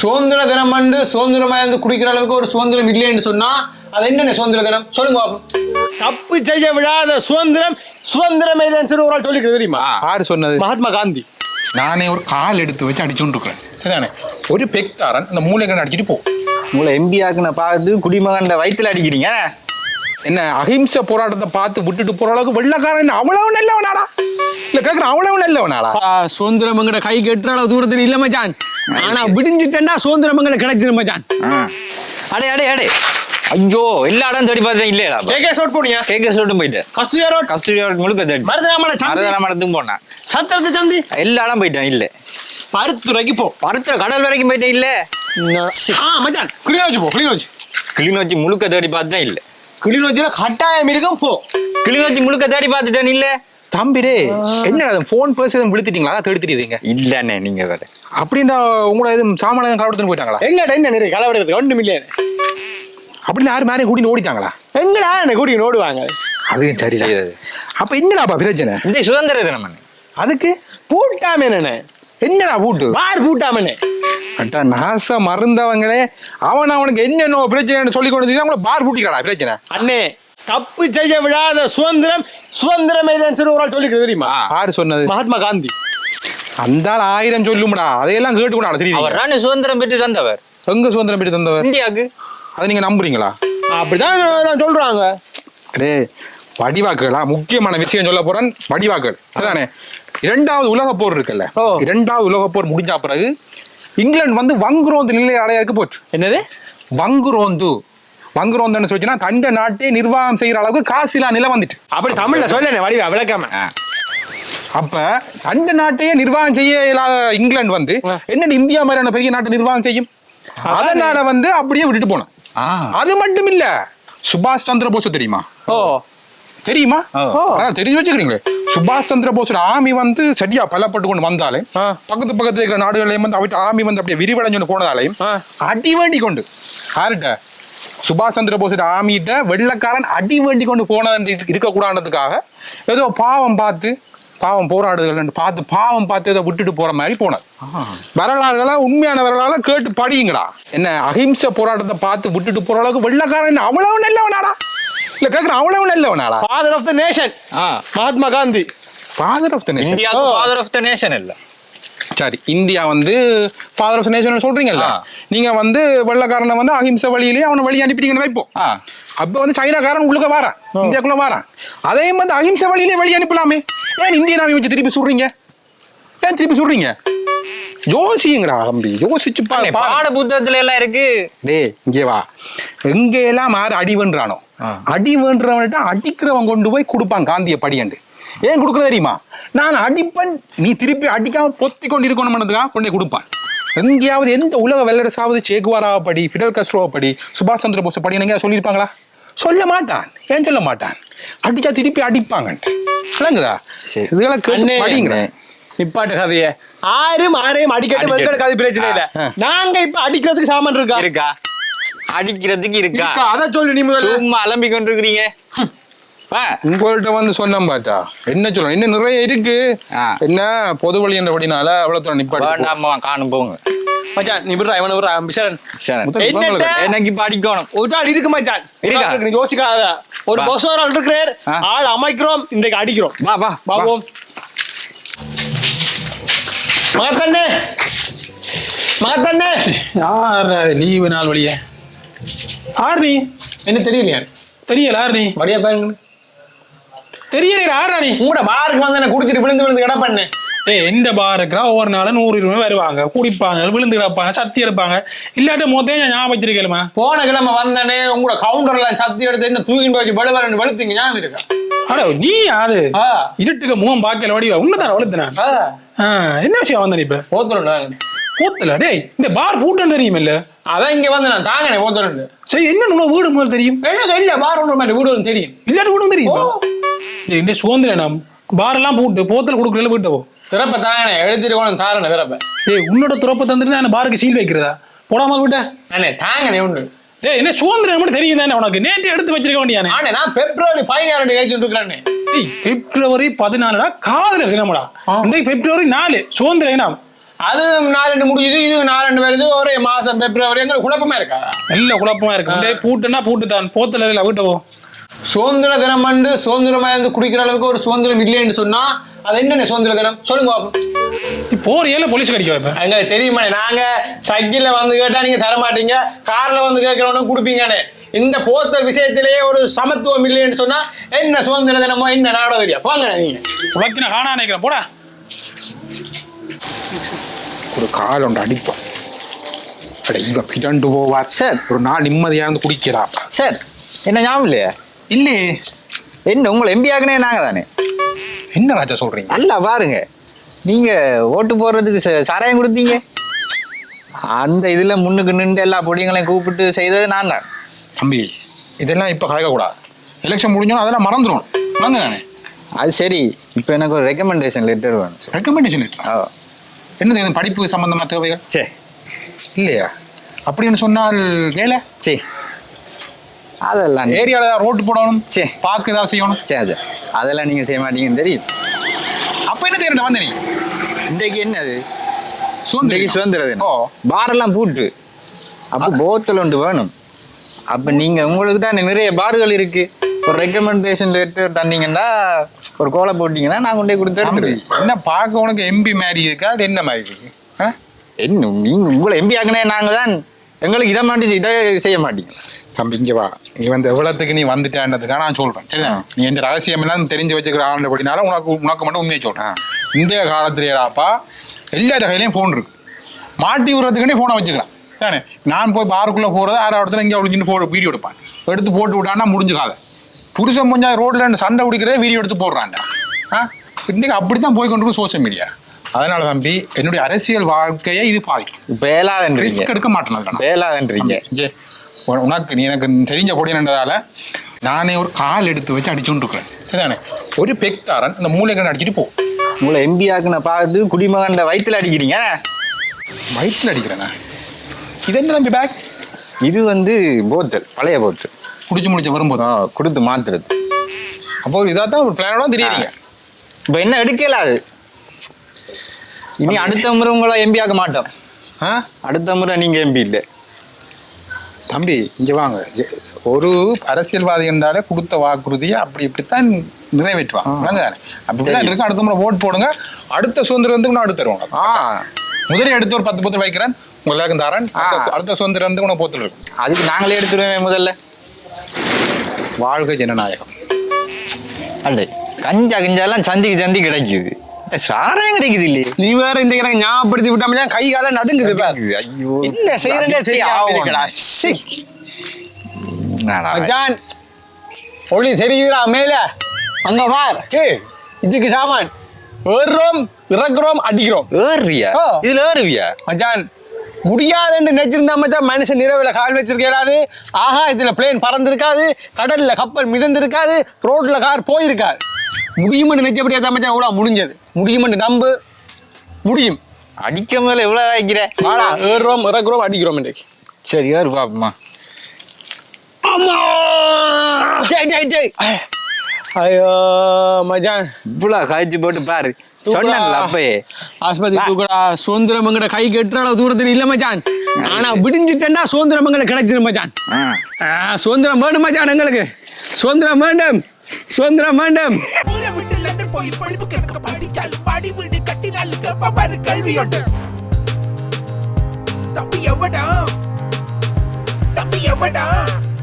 சுதந்திர தினம் வந்து சுதந்திரமா இருந்து குடிக்கிற அளவுக்கு ஒரு சுதந்திரம் இல்லைன்னு சொன்னா அது என்னென்ன சுதந்திர தினம் சொல்லுங்க பாப்போம். தப்பு செய்ய விடாத சுதந்திரம் சுதந்திரம் இல்லைன்னு சொல்லி ஒரு ஆள் சொல்லிக்கிறது தெரியுமா? யாரு சொன்னது? மகாத்மா காந்தி. நானே ஒரு கால் எடுத்து வச்சு அடிச்சுட்டு இருக்கிறேன் சரிதானே? ஒரு பெக்தாரன் இந்த மூளைக்கண்ண அடிச்சிட்டு போ. உங்களை எம்பி ஆக்குன பார்த்து குடிமகன் வயித்துல அடிக்கிறீங்க. என்ன அஹிம்சை போராட்டத்தை பார்த்து விட்டுட்டு போற அளவுக்கு வெள்ளக்காரன் அவ்வளவு நல்லவனாடா? இல்ல கேக்குறேன் அவ்வளவு நல்லவனாடா? சுதந்திரம் எங்கட கை கெட்டுற அளவு தூரத்தில் இல்ல மச்சான். ஆனா விடிஞ்சிட்டேன்டா சுதந்திரம் எங்கட கிடைச்சிரு மச்சான். அடே அடே அடே. ஐயோ எல்லா இடம் தேடி பார்த்தேன் இல்லையா? கேகே சோட் போனியா கேக்க சொல்லிட்டு போயிட்டேன் கஸ்தூரியா ரோட் கஸ்தூரி ரோட் முழுக்க தேடி. மருதராமன சந்தி? மருதன மடத்துக்கும் போனேன். சத்திரத்து சந்தி? எல்லா இடம் போயிட்டேன் இல்ல. பருத்துறைக்கு போ. பருத்துல கடல் வரைக்கும் போயிட்டேன் இல்ல. ஆ மச்சான். கிளிநொச்சி போ கிளிநொச்சி. கிளிநொச்சி முழுக்க தேடி பார்த்துட்டேன் இல்ல. கிளிநொச்சியில கட்டாயம் இருக்கும் போ. கிளிநொச்சி முழுக்க தேடி பார்த்துட்டேன் இல்ல. தம்பிடே என்னடா போன் பேசி விழுத்திட்டீங்களா அதான் தேடிக்கிறீங்க இல்லண்ணே நீங்க வேற. அப்படின்னா உங்களோட எதுவும் சாமான எதுவும் களவெடுத்துன்னு போயிட்டாங்களா? எங்கடா என்ன நிறைய கலவரத்துக்கு ஒன்று மில்லியன் அப்படின்னு யாரும் மேலே கூட்டின்னு ஓடிட்டாங்களா? எங்கடா என்ன கூட்டி ஓடுவாங்க? அதுவும் சரி சரி. அப்ப என்னடாப்பா பிரச்சனை? இந்த சுதந்திர தினம். அதுக்கு? பூட்டாம என்ன என்னடா பூட்டு? பார் பூட்டாமனே அட்டா நாச மறந்தவங்களே அவன் அவனுக்கு என்னென்ன பிரச்சனைன்னு சொல்லி கொண்டு அவங்கள பார் பூட்டிக்கடா பிரச்சனை. அண்ணே தப்பு செய்ய விடாத சுதந்திரம் சுதந்திரம் இல்லைன்னு சொல்லி ஒரு ஆள் சொல்லிக்கிறது தெரியுமா? யாரு சொன்னது? மகாத்மா காந்தி. அந்த ஆள் ஆயிரம் சொல்லும்டா. அதையெல்லாம் கேட்டுக்கூடாது அவர் தெரியுமா? தானே சுதந்திரம் பெற்று தந்தவர். எங்க சுதந்திரம் பெற்று தந்தவர்? இந்தியாவுக்கு. அதை நீங்க நம்புறீங்களா? அப்படிதான் நான் சொல்றாங்க. அரே வடிவாக்குகளா முக்கியமான விஷயம் சொல்ல போறேன் வடிவாக்கள் அதானே? இரண்டாவது உலகப் போர் இருக்குல்ல. ஓ. இரண்டாவது உலகப் போர் முடிஞ்ச பிறகு இங்கிலாந்து வந்து வங்குரோந்து நிலை அடையறதுக்கு போச்சு. என்னது? வங்குரோந்து. வங்குரோந்துன்னு சொல்லிச்சுன்னா தண்ட நாட்டை நிர்வாகம் செய்யற அளவுக்கு காசிலா நிலை வந்துட்டு அப்படி தமிழ்ல சொல்லணே வடிவா விளக்காம. அப்ப தண்ட நாட்டையே நிர்வாகம் செய்ய இயலாத இங்கிலாந்து வந்து என்ன இந்தியா மாதிரியான பெரிய நாட்டை நிர்வாகம் செய்யும்? அதனால வந்து அப்படியே விட்டுட்டு போனோம். அது மட்டும் இல்ல சுபாஷ் சந்திர போஸ் தெரியுமா? ஓ. தெரியுமா? ஓ. அதான் தெரிஞ்சு வச்சுக்கிறீங்களே. சுபாஷ் சந்திர போஸ் ஆமி வந்து சரியா பலப்பட்டு கொண்டு வந்தாலே. பக்கத்து பக்கத்துல இருக்கிற நாடுகளையும் வந்து அவட்ட ஆமி வந்து அப்படியே விரிவடைஞ்சு போனதாலையும் வேண்டி கொண்டு யார்கிட்ட? சுபாஷ் சந்திர போஸ் ஆமிட்ட வெள்ளக்காரன் அடி வேண்டி கொண்டு போனது இருக்கக்கூடாதுக்காக ஏதோ பாவம் பார்த்து பாவம் போராடுதல் பார்த்து பாவம் பார்த்து ஏதோ விட்டுட்டு போற மாதிரி போனது. வரலாறுகளா உண்மையான வரலாறு கேட்டு படியுங்கடா. என்ன அஹிம்சை போராட்டத்தை பார்த்து விட்டுட்டு போற அளவுக்கு வெள்ளக்காரன் அவ்வளவு நல்லவனாடா. இல்ல கேக்குறேன் அவ்வளவு நல்லவனாடா. Father of the nation Mahatma Gandhi father of the nation father of the nation இல்ல. சரி இந்தியா வந்து ஃபாதர் ஆஃப் நேஷன் சொல்றீங்கல்ல. நீங்க வந்து வெள்ளக்காரனை வந்து அஹிம்சை வழியிலேயே அவனை வழி அனுப்பிட்டீங்கன்னு வைப்போம். அப்ப வந்து சைனாக்காரன் உள்ளுக்க வாரான் இந்தியாக்குள்ள வாரான். அதே வந்து அஹிம்சை வழியிலே வழி அனுப்பலாமே. ஏன் இந்திய நாமி வச்சு திருப்பி சுடுறீங்க? ஏன் திருப்பி சுடுறீங்க? யோசிங்கடா தம்பி யோசிச்சு. பாட புத்தகத்துல எல்லாம் இருக்கு. டேய் இங்கே வா. எங்க எல்லாம் யாரு அடி வேண்டுறானோ ஆ. அடி வேண்டுறவன்கிட்ட அடிக்கிறவன் கொண்டு போய் கொடுப்பான் காந்திய படியண்டு. ஏன் கொடுக்குறது தெரியுமா? நான் அடிப்பன் நீ திருப்பி அடிக்காம பொத்தி கொண்டு இருக்கணும்ன்றதுக்காக கொண்டு கொடுப்பான். எங்கேயாவது எந்த உலக வெள்ளரசாவது சேகுவாராவை படி ஃபிடல் கஸ்ட்ரோவை படி சுபாஷ் சந்திர போஸ் படி எங்கேயாவது சொல்லியிருப்பாங்களா? சொல்ல மாட்டான். ஏன் சொல்ல மாட்டான்? அடிச்சா திருப்பி அடிப்பாங்கன்ட்டு. விளங்குதா. இதெல்லாம் கேட்டு நிப்பாட்டு கதைய. ஆறும் ஆறையும் அடிக்கட்டு. வெளுக்கட்டு கதை பிரச்சனை இல்ல. நாங்க இப்ப அடிக்கிறதுக்கு சாமான் இருக்கா? இருக்கா. அடிக்கிறதுக்கு இருக்கா? இருக்கா? அத சொல்லு நீ முதல்ல. சும்மா அலம்பி கொண்டிருக்கிறீங்க. உங்கள்கிட்ட வந்து சொன்னேன் பாட்டா என்ன சொல்லணும் இன்னும் நிறைய இருக்கு. என்ன? பொது வழி என்றபடினால அவ்வளவு தூரம் நிப்பாட்டி காணும் போங்க. மச்சான் நீ விடுறா இவனை விடுறா? இவங்களுக்கு- எனக்கு இப்ப அடிக்கணும் ஒரு ஆள் இருக்கு மச்சான். நீ யோசிக்காத. ஒரு. பொஸ் ஒரு ஆள் இருக்கிறார். ஆள் அமைக்கிறோம் இன்றைக்கு அடிக்கிறோம். வா வா வா. பாபோம் மகத்தண்ணே மகத்தண்ணே யார் லீவு நாள் வழியே. யார் நீ என்ன தெரியலையா? தெரியல யார் நீ வடியா பாருங்க. தெரியல யாரா நீ உங்களோட பாருக்கு வந்து என்ன குடிச்சிட்டு விழுந்து விழுந்து கிட பண்ணேன் ஏய் எந்த பாருக்குறா ஒவ்வொரு நாளும் நூறு இருபது வருவாங்க. குடிப்பாங்க விழுந்து கிடப்பாங்க சத்தி எடுப்பாங்க. இல்லாட்ட மொத்தம் ஞாபகம் வச்சிருக்கேலுமா? போன கிழமை வந்தனே உங்களோட கவுண்டர்ல சத்தி எடுத்து என்ன தூக்கிட்டு போய் வெளுவரன்னு வெளுத்தீங்க ஞாபகம் இருக்கா? அட நீ ஆ. இருட்டுக்கு முகம் பார்க்கல வடிவா? உன்னதான வளர்த்துனேன் ஆ, என்ன விஷயம் வந்த நீ இப்ப போத்துறேன் கூத்துல டேய் இந்த பார் பூட்டன் தெரியும் இல்ல அதான் இங்க வந்து நான் தாங்கனே போத்துறேன் சரி என்ன உனக்கு வீடு முதல் தெரியும்? இல்ல பார் ஒன்று வீடு தெரியும். இல்லாட்டி வீடும் தெரியும்? இந்த சுதந்திரம் நாம் பார் எல்லாம் போட்டு போத்தல் கொடுக்குறல வீட்டை போ. திறப்ப தாங்கனே எழுதிருக்கோம் தாரணே திறப்ப. ஏய் உன்னோட துறப்ப தந்துட்டு நான் பாருக்கு சீல் வைக்கிறதா? போடாமல் விட்ட. அண்ணே தாங்கனே உண்டு. ஏய் என்ன சுதந்திரம் மட்டும் தெரியும் தானே உனக்கு? நேற்று எடுத்து வச்சிருக்க வேண்டியானே ஆனே நான் பிப்ரவரி பதினாறு ஏஜென்ட் இருக்கிறேன்னு ஏய் பிப்ரவரி பதினாலுடா காதலர் தினமடா இன்றைக்கு பிப்ரவரி நாலு சுதந்திர இனம். அது நாலண்டு முடியுது இது நாலண்டு வருது ஒரே மாசம் பிப்ரவரி எங்களுக்கு குழப்பமா இருக்கா? நல்ல குழப்பமா இருக்கு. பூட்டுன்னா பூட்டு தான் போத்துல இல்ல வீட்டு போ. சுதந்திர தினம் வந்து சுதந்திரமா இருந்து குடிக்கிற அளவுக்கு ஒரு சுதந்திரம் இல்லைன்னு சொன்னா அது என்னென்ன சுதந்திர தினம் சொல்லுங்க போறியல போலீஸ் கடிக்க வைப்பேன் எங்களுக்கு தெரியுமா நாங்க சைக்கிள்ல வந்து கேட்டா நீங்க தர மாட்டீங்க கார்ல வந்து கேட்கறவனும் கொடுப்பீங்கன்னு இந்த போத்தல் விஷயத்திலேயே ஒரு சமத்துவம் இல்லைன்னு சொன்னா என்ன சுதந்திர தினமோ என்ன நாடகம் போங்க நீங்க. உனக்கு நான் காணா நினைக்கிறேன் போடா. ஒரு கால் ஒன்று அடிப்போம். அட இவ பிடண்டு போவார் சார். ஒரு நாள் நிம்மதியா இருந்து குடிக்கிறாப்பா சார் என்ன ஞாபகம் இல்லையா? இல்லையே என்ன உங்களை எம்பி ஆகுனே நாங்க தானே? என்ன ராஜா சொல்றீங்க? நல்லா பாருங்க. நீங்க ஓட்டு போடுறதுக்கு சாராயம் கொடுத்தீங்க. அந்த இதுல முன்னுக்கு நின்று எல்லா பொடிங்களையும் கூப்பிட்டு செய்தது நான் தான். தம்பி இதெல்லாம் இப்ப கலக்கக்கூடாது எலெக்ஷன் முடிஞ்சோன்னா அதெல்லாம் மறந்துடும் வாங்க தானே. அது சரி. இப்போ எனக்கு ஒரு ரெக்கமெண்டேஷன் லெட்டர் வேணும் ரெக்கமெண்டேஷன் லெட்டர் ஓ என்னது படிப்பு சம்பந்தமா தேவைகள்? சரி இல்லையா? அப்படின்னு சொன்னால் வேலை சரி அதெல்லாம் ஏரியாவில் ரோட்டு போடணும்? சரி. பார்க்க ஏதாவது செய்யணும்? சரி சரி அதெல்லாம் நீங்கள் செய்ய மாட்டீங்கன்னு தெரியும். அப்ப என்ன தேர்ந்த வந்த நீ? இன்றைக்கு என்னது சுதந்திர இன்றைக்கு சுதந்திர தினம் ஓ. பாரெல்லாம் பூட்டு. அப்போ போத்தல் ஒன்று வேணும். அப்போ நீங்கள் உங்களுக்கு தான் நிறைய பார்கள் இருக்கு. ஒரு ரெக்கமெண்டேஷன் லெட்டர் தந்தீங்கன்னா ஒரு கோலை போட்டீங்கன்னா நான் கொண்டே கொடுத்து எடுத்துருவேன். என்ன பார்க்க உனக்கு எம்பி மாதிரி இருக்கா? இல்ல என்ன மாதிரி இருக்கு? என்ன நீங்கள் உங்களை எம்பி ஆக்கினே நாங்கள் தான் எங்களுக்கு இதை மாட்டி இதை செய்ய மாட்டீங்க. தம்பி இங்க வா. நீ வந்து எவ்வளவுக்கு நீ வந்துட்டேன்றதுக்காக நான் சொல்றேன். சரிதான் நீ எந்த ரகசியம் எல்லாம் தெரிஞ்சு வச்சுக்கிற ஆண்டபடினால உனக்கு உனக்கு மட்டும் உண்மையை சொல்றேன். இந்திய காலத்திலேடாப்பா எல்லா கையிலையும் ஃபோன் இருக்கு. மாட்டி விடுறதுக்குன்னே ஃபோனை வச்சுக்கிறேன். தானே? நான் போய் பாருக்குள்ள போறது ஆறு இடத்துல இங்கே ஒளிஞ்சின்னு ஃபோட்டோ வீடியோ எடுப்பான். எடுத்து போட்டு விட்டான்னா முடிஞ்சு காதை புருஷன் ரோட்ல ரெண்டு சண்டை பிடிக்கிறதே வீடியோ எடுத்து போடுறான்டா. ஆ? இன்னைக்கு அப்படித்தான் போய் கொண்டு சோஷியல் மீடியா அதனால தம்பி என்னுடைய அரசியல் வாழ்க்கையை இது பாதிக்கும். ஏலாதன்றீங்க ரிஸ்க் எடுக்க மாட்டேன் நான். உன- உனக்கு நீ எனக்கு தெரிஞ்ச பொடினதால நானே ஒரு கால் எடுத்து வச்சு அடிச்சுட்டு இருக்கிறேன் சரிதானே? ஒரு பெக்தாரன் இந்த மூளைக்கண்ணை அடிச்சுட்டு போ. உங்களை எம்பி ஆக்குன பார்த்து குடிமகன் வயிற்றுல அடிக்கிறீங்க. வயிற்றுல அடிக்கிறேண்ணா இது என்ன தம்பி பேக் இது வந்து போத்தல் பழைய போத்தல் குடிச்சு முடிச்ச வரும்போது. கொடுத்து மாத்துறது. அப்போ இதாக தான் ஒரு பிளானோட தெரியுறீங்க இப்போ என்ன எடுக்கல அது. இனி அடுத்த முறை உங்களை எம்பி ஆக்க மாட்டோம். ஆ? அடுத்த முறை நீங்க எம்பி இல்லை. தம்பி இங்கே வாங்க. ஒரு அரசியல்வாதி என்றாலே கொடுத்த வாக்குறுதியை அப்படி இப்படித்தான் நிறைவேற்றுவாங்க. அப்படிதான் இருக்கு. அடுத்த முறை ஓட் போடுங்க. அடுத்த சுதந்திரத்துக்கு நான் அடுத்து தருவாங்க ஆ. முதலே எடுத்து ஒரு பத்து பத்து வைக்கிறேன். உங்க எல்லாருக்கும் தரேன். அடுத்த- சுதந்திரத்துக்கு உனக்கு போத்துல இருக்கும். அதுக்கு நாங்களே எடுத்துருவேன் முதல்ல. வாழ்க ஜனநாயகம். அல்ல கஞ்சா கிஞ்சாலாம் சந்திக்கு சந்தி கிடைக்குது. சாராயம் கிடைக்குது இல்லையே? நீ வேற இன்றைக்கு எனக்கு ஞாபகப்படுத்தி விட்டாம கை கால நடுங்குது பாரு. ஐயோ. என்ன செய்யறதே தெரியாம இருக்கடா சி. என்னடா? மச்சான் ஒளி தெரியுதுடா மேல. அங்க பார். இதுக்கு சாமான். ஏறுறோம் இறக்குறோம் அடிக்கிறோம். ஏறுறியா. இதுல ஏறுவியா? மச்சான் முடியாதுன்னு நினைச்சிருந்தா மச்சான் மனுஷன் நிலவுல கால் வச்சிருக்காது ஆஹா இதுல பிளேன் பறந்திருக்காது கடல்ல கப்பல் மிதந்திருக்காது ரோட்ல கார் போயிருக்காது. முடியும்னு நினைச்சபடியா தான் மச்சான் எவ்வளோ முடிஞ்சது. முடியும்னு நம்பு. முடியும். அடிக்க முதல்ல எவ்வளவு வைக்கிற வாடா ஏறுறோம் இறக்குறோம் அடிக்கிறோம் இன்றைக்கு சரி ஏறு பாப்போமா அம்மா! டேய் டேய் டேய். ஐயோ மச்சான். இவ்வளவு காய்ச்சி போட்டு பாரு. சொன்னேன்ல அப்பயே. ஆஸ்பத்திரி தூக்குடா. சுதந்திரம் எங்கட கை கெட்டுற அளவு தூரத்தில் இல்ல மச்சான். ஆனா விடிஞ்சிட்டேன்டா சுதந்திரம் எங்கட கிடைச்சிரு மச்சான். சுதந்திரம் வேணும் மச்சான் எங்களுக்கு. சுதந்திரம் வேண்டும். சுதந்திரம் வேண்டும் ஊரை விட்டு போய் படிப்பு கிடக்க படிச்சாலும் பாடி வீடு கட்டினாலும் பாரு கல்வியோட்டு தம்பி எவடா தம்பி எவடா